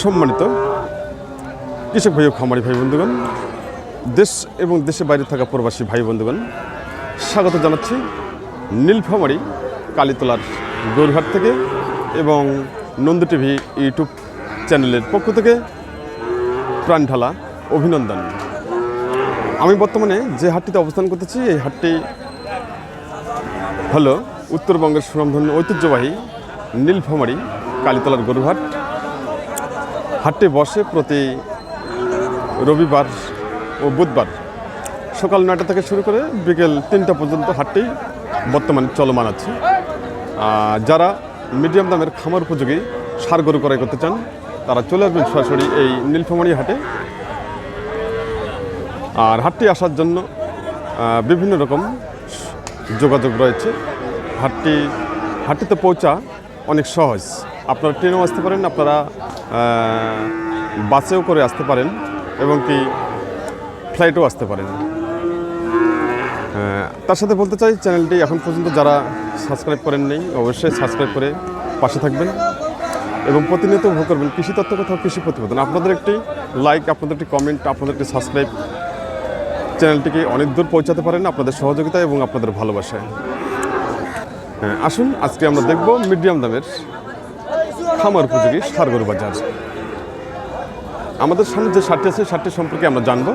সম্মানিত কৃষক ভাই ও খামারি ভাই বন্ধুগণ, দেশ এবং দেশের বাইরে থাকা প্রবাসী ভাই বন্ধুগণ, স্বাগত জানাচ্ছি নীলফামারি কালীতলার গৌরহাট থেকে এবং নন্দী টিভি ইউটিউব চ্যানেলের পক্ষ থেকে প্রাণঢালা অভিনন্দন। আমি বর্তমানে যে হাটটিতে অবস্থান করতেছি, এই হাটটি হলো উত্তরবঙ্গের সুনামধন্য ঐতিহ্যবাহী নীলফামারি কালীতলার গরুহাট। হাটটি বসে প্রতি রবিবার ও বুধবার সকাল নয়টা থেকে শুরু করে বিকেল তিনটা পর্যন্ত হাটটি বর্তমানে চলমান আছে। যারা মিডিয়াম দামের খামার উপযোগী সার গরু ক্রয় করতে চান, তারা চলে আসবেন সরাসরি এই নীলফামারি হাটে। আর হাটটি আসার জন্য বিভিন্ন রকম যোগাযোগ রয়েছে। হাটটি, হাটটিতে পৌঁছা অনেক সহজ। আপনারা ট্রেনেও আসতে পারেন, আপনারা বাসেও করে আসতে পারেন এবং কি ফ্লাইটেও আসতে পারেন। তার সাথে বলতে চাই, চ্যানেলটি এখন পর্যন্ত যারা সাবস্ক্রাইব করেন নেই, অবশ্যই সাবস্ক্রাইব করে পাশে থাকবেন এবং প্রতিনিয়ত উপভোগ করবেন। কৃষি তত্ত্ব কথা কৃষি প্রতিবেদন। আপনাদের একটি লাইক আপনাদের একটি কমেন্ট আপনাদের একটি সাবস্ক্রাইব চ্যানেলটিকে অনেক দূর পৌঁছাতে পারেন আপনাদের সহযোগিতা এবং আপনাদের ভালোবাসায়। আসুন, আজকে আমরা দেখব মিডিয়াম দামের খামার উপযোগী সারগরু বাজার। আমাদের সামনে যে শার্টটি আছে শার্টটি সম্পর্কে আমরা জানব।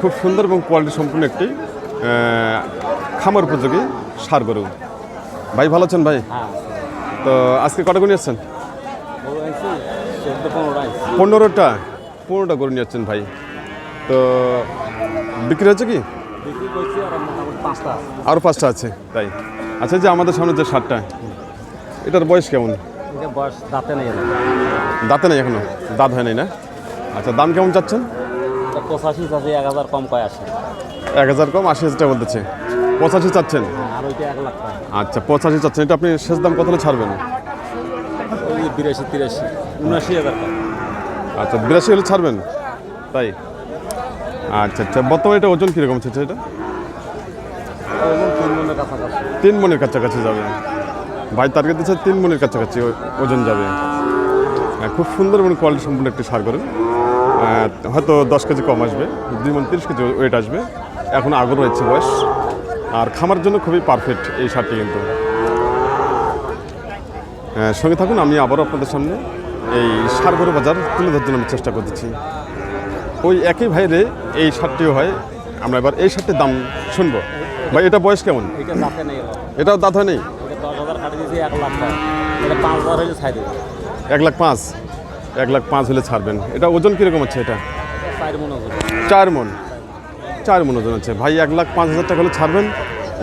খুব সুন্দর এবং কোয়ালিটি সম্পূর্ণ একটি খামার উপযোগী সারগরু। ভাই ভালো আছেন ভাই? হ্যাঁ। তো আজকে কটা গরু নিয়ে আসছেন? বড় আইছি চোদ্দ পনেরো আইছি পনেরোটা? পনেরোটা গরু নিয়ে ভাই। তো বিক্রি হচ্ছে কি? আরও পাঁচটা আছে। তাই। আচ্ছা যে আমাদের সামনে যে শার্টটা এটার বয়স কেমন? এটা বয়স দাঁতে নেই দাঁতে নেই এখনও? দাঁত হয় নাই না? আচ্ছা দাম কেমন চাচ্ছেন? পঁচাশি চাষি এক হাজার কম কয় আসে। এক হাজার কম আশি হাজার টাকা বলতেছে। পঁচাশি চাচ্ছেন? হ্যাঁ, আর ওইটা এক লাখ টাকা। আচ্ছা পঁচাশি চাচ্ছেন। এটা আপনি শেষ দাম কত ছাড়বেন? ওই বিরাশি তিরাশি উনআশি হাজার টাকা। আচ্ছা বিরাশি হলে ছাড়বেন? তাই? আচ্ছা আচ্ছা বর্তমানে এটা ওজন কীরকম হচ্ছে এটা? তিন মনের কাছাকাছি। তিন মনের কাছাকাছি যাবে। ভাই টার্গেট দিচ্ছে তিন মনের কাছাকাছি ওজন যাবে। হ্যাঁ, খুব সুন্দর এবং কোয়ালিটি সম্পূর্ণ একটি সার করেন হয়তো দশ কেজি কম আসবে দুই মন তিরিশ কেজি ওয়েট আসবে। এখন আগর রয়েছে বয়স। আর খামার জন্য খুবই পারফেক্ট এই সারটি কিন্তু। আহ, সঙ্গে থাকুন আমি আবারও আপনাদের সামনে এই সারগরু বাজার তুলে ধরার জন্য আমি চেষ্টা করতেছি। ওই একই ভাইরে এই সারটিও হয়। আমরা এবার এই সারটির দাম শুনব। ভাই এটা বয়স কেমন? এটা দাঁতে নেই? দিয়েছি এক লাখ টাকা এটা পাঁচ হাজার হলে ছাই দেবে এক লাখ পাঁচ? এক লাখ পাঁচ হলে ছাড়বেন। এটা ওজন কীরকম আছে এটা? চার মনে ওজন। চার মন চার মন ওজন আছে ভাই এক লাখ পাঁচ হাজার টাকা হলে ছাড়বেন।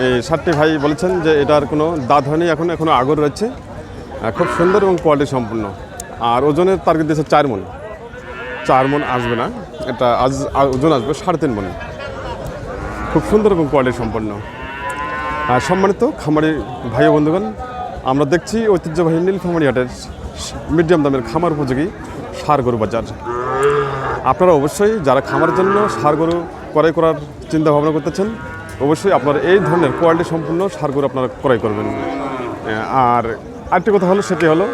এই ষাটটি ভাই বলেছেন যে এটার কোনো দাঁত হয়নি এখন এখনও আগর রয়েছে। খুব সুন্দর এবং কোয়ালিটি সম্পূর্ণ। আর ওজনের টার্গেট দিয়েছে চার মন চার মন আসবে না। এটা আজ ওজন আসবে সাড়ে তিন মন খুব সুন্দর এবং কোয়ালিটি সম্পন্ন। আর সম্মানিত খামারি ভাই বন্ধুগণ আমরা দেখছি ঐতিহ্যবাহী নীলফামারি হাটের মিডিয়াম দামের খামার উপযোগী সার গরু বাজার। আপনারা অবশ্যই যারা খামারের জন্য সার গরু ক্রয় করার চিন্তা ভাবনা করতেছেন, অবশ্যই আপনারা এই ধরনের কোয়ালিটি সম্পূর্ণ সার গরু আপনারা ক্রয় করবেন। আর আরেকটি কথা হলো, সেটি হলো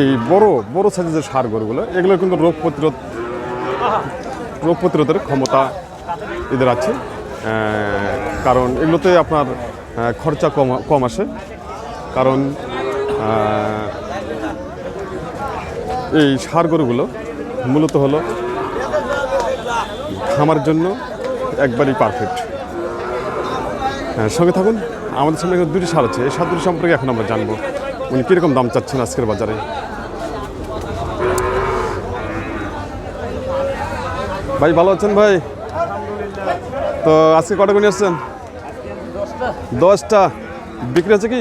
এই বড় বড় সাইজের যে সার গরুগুলো এগুলো কিন্তু রোগ প্রতিরোধ, রোগ প্রতিরোধের ক্ষমতা এদের আছে। কারণ এগুলোতে আপনার খরচা কম কম আসে। কারণ এই সার গরুগুলো মূলত হলো খামার জন্য একবারই পারফেক্ট হ্যাঁ সঙ্গে থাকুন, আমাদের সামনে দুটি সার আছে। এই সার দুটি সম্পর্কে এখন আমরা জানব, উনি কীরকম দাম চাচ্ছেন আজকের বাজারে। ভাই, ভালো আছেন ভাই? তো আজকে কটা গুণি আসছেন? দশটা। বিক্রি আছে? কি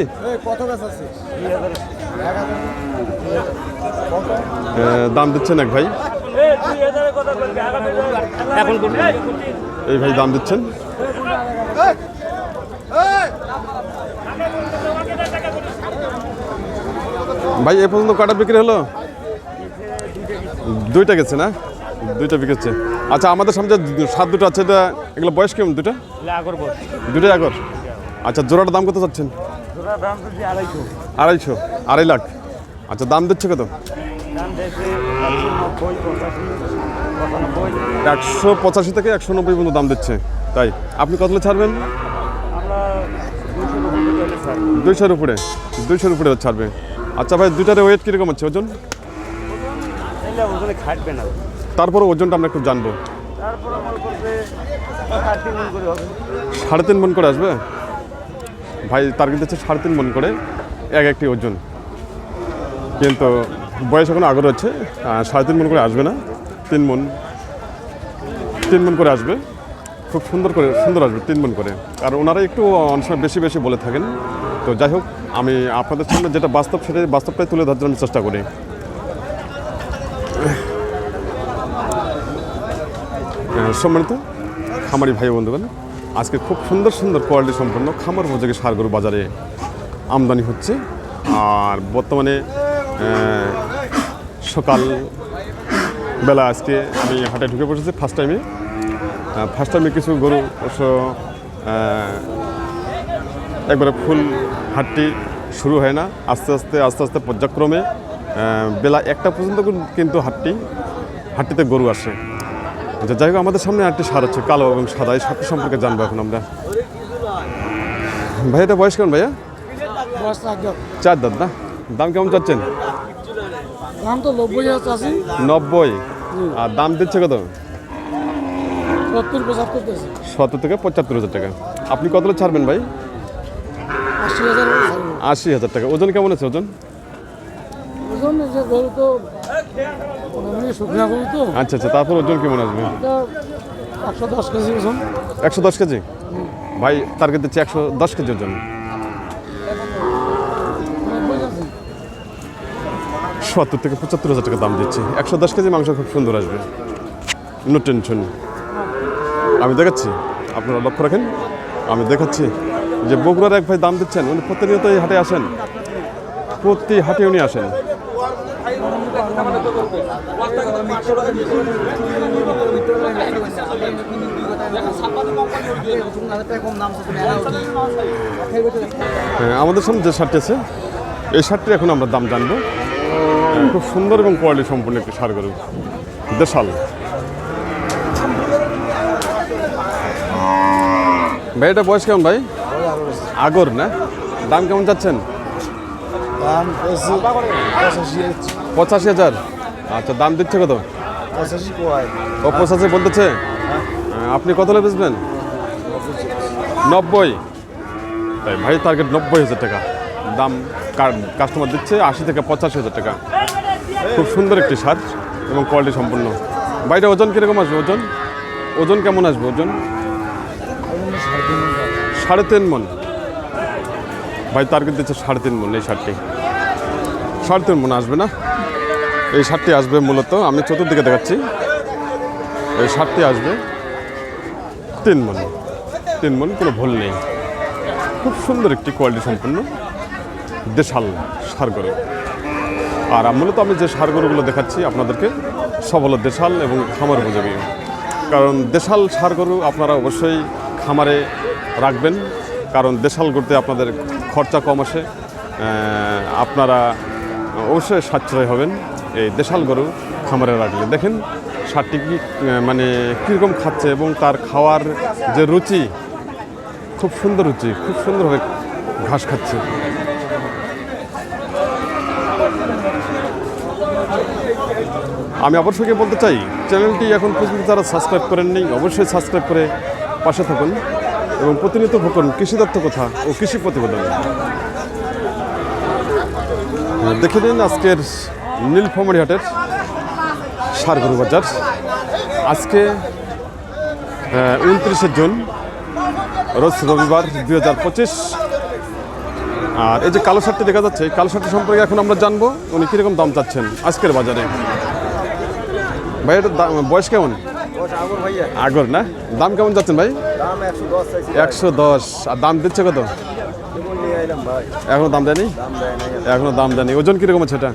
দাম দিচ্ছেন এক ভাই। এখন এই ভাই দাম দিচ্ছেন। ভাই এ পর্যন্ত কটা বিক্রি হলো? দুইটা গেছে না? দুইটা বিকেছে আচ্ছা আমাদের সামনে যে সাত দুটো আছে এটা এগুলো বয়স কেমন দুটা? দুটোই আগর। আচ্ছা জোড়াটার দাম কত চাচ্ছেন? আড়াইশো। আড়াই লাখ? আচ্ছা দাম দিচ্ছে কত? একশো পঁচাশি থেকে একশো নব্বই পর্যন্ত দাম দিচ্ছে। তাই আপনি কতলে ছাড়বেন? দুইশোর উপরে দুইশোর উপরে? ছাড়বে। আচ্ছা ভাই দুইটারে ওয়েট কীরকম হচ্ছে ওজন? খাটবে না। তারপরে ওজনটা আমরা একটু জানব। সাড়ে তিন মন করে আসবে? ভাই টার্গেট দিচ্ছে সাড়ে তিন মন করে, এক একটি ওজন। কিন্তু বয়স এখন আগর হচ্ছে সাড়ে তিন মন করে আসবে না, তিন মন। তিন মন করে আসবে, খুব সুন্দর করে, সুন্দর আসবে, তিন মন করে। আর ওনারা একটু অনেক সময় বেশি বেশি বলে থাকেন। তো যাই হোক, আমি আপনাদের সামনে যেটা বাস্তব সেটাই, বাস্তবটাই তুলে ধরার জন্য চেষ্টা করি। সম্মানিত খামারি ভাই বন্ধুগণ আজকে খুব সুন্দর সুন্দর কোয়ালিটি সম্পন্ন খামার উপযোগী সারগরু বাজারে আমদানি হচ্ছে। আর বর্তমানে সকাল বেলা আজকে আমি হাটে ঢুকে পড়েছি ফার্স্ট টাইমে ফার্স্ট টাইমে কিছু গরু অবশ্য একবারে ফুল হাটটি শুরু হয় না। আস্তে আস্তে আস্তে আস্তে পর্যায়ক্রমে বেলা একটা পর্যন্ত কিন্তু হাটটি, হাটটিতে গরু আসে। আচ্ছা যাই হোক আমাদের সামনে আরেকটি সার আছে কালো এবং সাদা। এই সারটি সম্পর্কে জানব এখন আমরা। ভাই এটা বয়স কেমন ভাইয়া? চার দাঁত না? দাম কেমন চাচ্ছেন? দাম তো নব্বই আর দাম দিচ্ছে কত? সত্তর থেকে পঁচাত্তর হাজার টাকা। আপনি কতটা ছাড়বেন ভাই? আশি হাজার ছাড়বো। আশি হাজার টাকা। ওজন কেমন আছে ওজন? ওজন গরু তো আচ্ছা আচ্ছা তারপর ওজন কেমন আসবে? একশো দশ কেজি একশো দশ কেজি ভাই টার্গেট দিচ্ছে একশো দশ কেজি ওজন। সত্তর থেকে পঁচাত্তর হাজার টাকা দাম দিচ্ছি। একশো দশ কেজি মাংস খুব সুন্দর আসবে। নো টেনশন আমি দেখাচ্ছি। আপনারা লক্ষ্য রাখেন। আমি দেখাচ্ছি যে বগুড়ার এক ভাই দাম দিচ্ছেন। উনি প্রতিনিয়ত এই হাটে আসেন। প্রতি হাটে উনি আসেন। আমাদের সামনে যে শার্টটি আছে এই শার্টটি এখন আমরা দাম জানব। হ্যাঁ, খুব সুন্দর এবং কোয়ালিটি সম্পূর্ণ একটি সার গরু। দেশাল। ভাই এটা বয়স কেমন ভাই? আগর না? দাম কেমন পঁচাশি পঁচাশি হাজার। আচ্ছা দাম দিচ্ছে কত? ও পঁচাশি বলতেছে? হ্যাঁ, আপনি কত হলে বেচবেন? নব্বই। তাই ভাই টার্গেট নব্বই হাজার টাকা। দাম কাস্টমার দিচ্ছে আশি থেকে পঁচাশি হাজার টাকা। খুব সুন্দর একটি সার এবং কোয়ালিটি সম্পূর্ণ বাইরে ওজন কীরকম আসবে? ওজন? ওজন কেমন আসবে? ওজন? সাড়ে তিন মন। ভাই টার্গেট দিচ্ছে সাড়ে তিন মন এই শার্টটি। সাড়ে তিন মন আসবে না? এই শার্টটি আসবে মূলত, আমি চতুর্দিকে দেখাচ্ছি। এই শার্টটি আসবে। তিন মন তিন মন, কোনো ভুল নেই। খুব সুন্দর একটি কোয়ালিটি সম্পন্ন দেশাল সার গরু আর মূলত আমি যে সার গরুগুলো দেখাচ্ছি আপনাদেরকে, সব হলো দেশাল এবং খামার উপযোগী। কারণ দেশাল সার গরু আপনারা অবশ্যই খামারে রাখবেন, কারণ দেশাল গরুতে আপনাদের খরচা কম আসে আপনারা অবশ্যই সাশ্রয় হবেন। এই দেশাল গরু খামারে রাখলে। দেখেন সারটি কি মানে কীরকম খাচ্ছে এবং তার খাওয়ার যে রুচি, খুব সুন্দর রুচি, খুব সুন্দরভাবে ঘাস খাচ্ছে। আমি অবশ্যই বলতে চাই, চ্যানেলটি এখন পর্যন্ত যারা সাবস্ক্রাইব করেননি অবশ্যই সাবস্ক্রাইব করে পাশে থাকুন এবং প্রতিনিয়ত ভোকুন কৃষি দত্ত কথা ও কৃষি প্রতিবেদন। দেখে নিন আজকের নীলফামারী হাটের সারগরু বাজার। আজকে উনত্রিশে জুন রোজ রবিবার দুই হাজার পঁচিশ। আর এই যে কালো শার্টটি দেখা যাচ্ছে এই কালো শার্টটি সম্পর্কে এখন আমরা জানব উনি কীরকম দাম চাচ্ছেন আজকের বাজারে। ভাই দাম বয়স কেমন? আগর না? দাম কেমন যাচ্ছেন ভাই? একশো দশ আর দাম দিচ্ছে কত? এখনও দাম দেয়নি? এখনও দাম দেয়নি। ওজন কীরকম আছে এটা?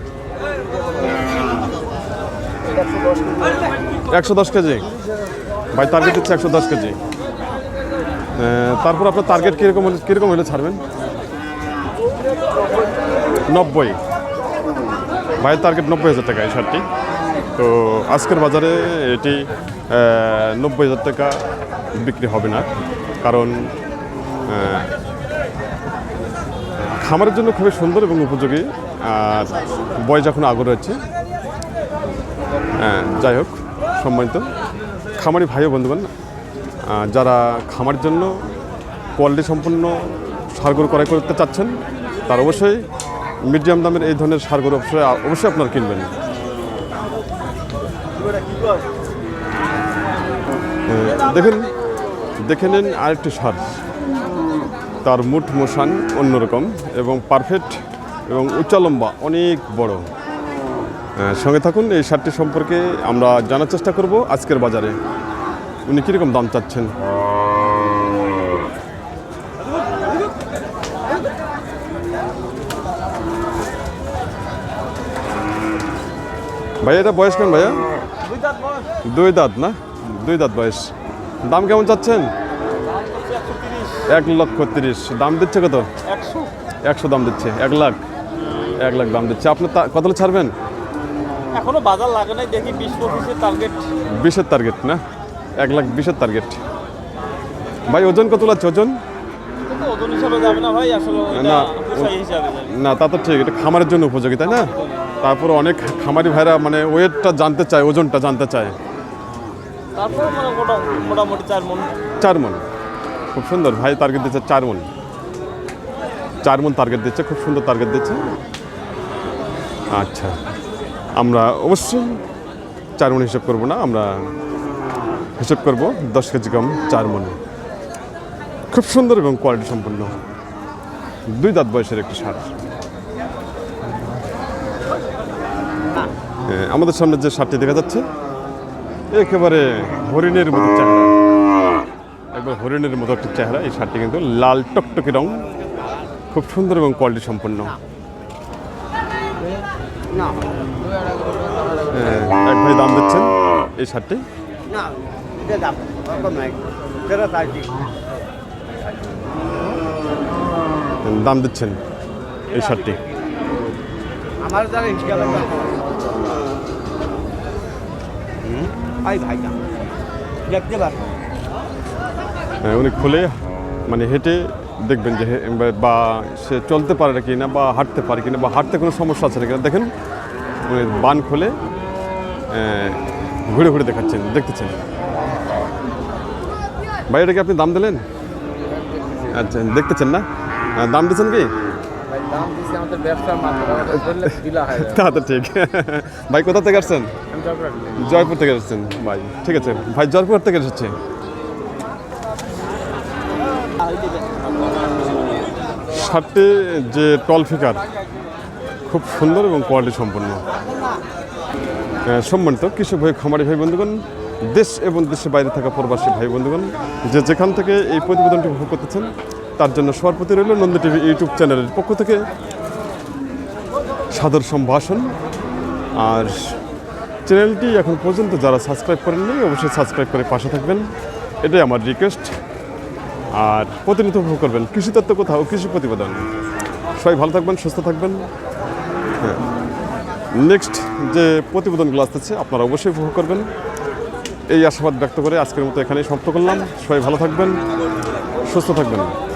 একশো দশ কেজি। ভাই টার্গেট দিচ্ছে একশো দশ কেজি। তারপর আপনার টার্গেট কীরকম হলে কীরকম হলে ছাড়বেন? নব্বই। ভাইয়ের টার্গেট নব্বই হাজার টাকা এই শার্টটি। তো আজকের বাজারে এটি নব্বই হাজার টাকা বিক্রি হবে না। কারণ খামারের জন্য খুবই সুন্দর এবং উপযোগী। আর বয় যখন আগর রয়েছে যাই হোক সম্মানিত। খামারি ভাই ও আহ, যারা খামারের জন্য কোয়ালিটি সম্পন্ন সারগরু ক্রয় করতে চাচ্ছেন তার অবশ্যই মিডিয়াম দামের এই ধরনের সারগরু অবশ্যই অবশ্যই আপনারা কিনবেন। দেখেন দেখে নিন আরেকটি সার। তার মুঠ মোশান অন্যরকম এবং পারফেক্ট এবং উচ্চ লম্বা অনেক বড়। সঙ্গে থাকুন এই শার্টটি সম্পর্কে আমরা জানার চেষ্টা করব আজকের বাজারে। উনি কীরকম দাম চাচ্ছেন? ভাইয়া এটা বয়স কেমন ভাইয়া? দুই দাঁত না? দুই দাঁত বয়স। দাম কেমন চাচ্ছেন? এক লক্ষ তিরিশ। দাম দিচ্ছে কত? একশো। দাম দিচ্ছে এক লাখ। এক লাখ দাম দিচ্ছে। আপনি তা- কত ছাড়বেন? এখনও বাজার লাগে নাই দেখি বিশ পঁচিশের টার্গেট বিশের টার্গেট না? এক লাখ বিশের টার্গেট ভাই ওজন কত লাগছে ওজন? ওজন হিসাবে যাবে না ভাই আসলে না, পোষাই হিসাবে যাবে। না তা তো ঠিক এটা খামারের জন্য উপযোগী তাই না? তারপর অনেক খামারি ভাইরা মানে ওয়েটটা জানতে চায় ওজনটা জানতে চায়। তারপরে মানে মোটামুটি চার মন। চার মন। খুব সুন্দর ভাই টার্গেট দিচ্ছে চার মন। চার মন টার্গেট দিচ্ছে খুব সুন্দর টার্গেট দিচ্ছে। আচ্ছা। আমরা অবশ্যই চার মন হিসেব করব না, আমরা হিসেব করব দশ কেজি কম চার মন খুব সুন্দর এবং কোয়ালিটি সম্পন্ন। দুই দাঁত বয়সের একটি সার। আমাদের সামনে যে সারটি দেখা যাচ্ছে, একেবারে হরিণের মতো চেহারা। একবার হরিণের মতো একটা চেহারা, এই শার্টটি কিন্তু লাল টকটকে রং, খুব সুন্দর এবং কোয়ালিটি সম্পন্ন। এক ভাই দাম দিচ্ছেন এই শার্টটি? দাম দিচ্ছেন এই শার্টটি? আমার দেখতে হ্যাঁ, উনি খুলে মানে হেঁটে দেখবেন যে বা সে চলতে পারে কি না বা হাঁটতে পারে কিনা বা হাঁটতে কোনো সমস্যা আছে না কিনা দেখেন উনি বান খুলে ঘুরে ঘুরে দেখাচ্ছেন দেখতেছেন। ভাই এটা কি আপনি দাম দিলেন? আচ্ছা দেখতেছেন না? দাম দিচ্ছেন কি? দাম দিচ্ছে আমাদের ব্যবসার মাধ্যমে বললে দিলা হয় তা তো ঠিক। ভাই কোথা থেকে আসছেন? জয়পুর থেকে এসেছেন ভাই ঠিক আছে। ভাই জয়পুর থেকে এসেছে। শার্টটি যে টল ফিকার, খুব সুন্দর এবং কোয়ালিটি সম্পন্ন। সম্মানিত কৃষক ভাই, খামারি ভাই, বন্ধুগণ, দেশ এবং দেশের বাইরে থাকা প্রবাসী ভাই, বন্ধুগণ, যে যেখান থেকে এই প্রতিবেদনটি উপভোগ করতেছেন, তার জন্য সবার প্রতি রইল নন্দ টিভি ইউটিউব চ্যানেলের পক্ষ থেকে সাদর সম্ভাষণ। আর চ্যানেলটি এখন পর্যন্ত যারা সাবস্ক্রাইব করেননি, অবশ্যই সাবস্ক্রাইব করে পাশে থাকবেন। এটাই আমার রিকোয়েস্ট আর প্রতিনিধিত্ব উপভোগ করবেন কৃষিতত্ত্ব কোথাও, কৃষি প্রতিবেদন। সবাই ভালো থাকবেন, সুস্থ থাকবেন। হ্যাঁ। নেক্সট যে প্রতিবেদনগুলো আসতেছে, আপনারা অবশ্যই উপভোগ করবেন। এই আশাবাদ ব্যক্ত করে আজকের মতো এখানেই সমাপ্ত করলাম। সবাই ভালো থাকবেন, সুস্থ থাকবেন।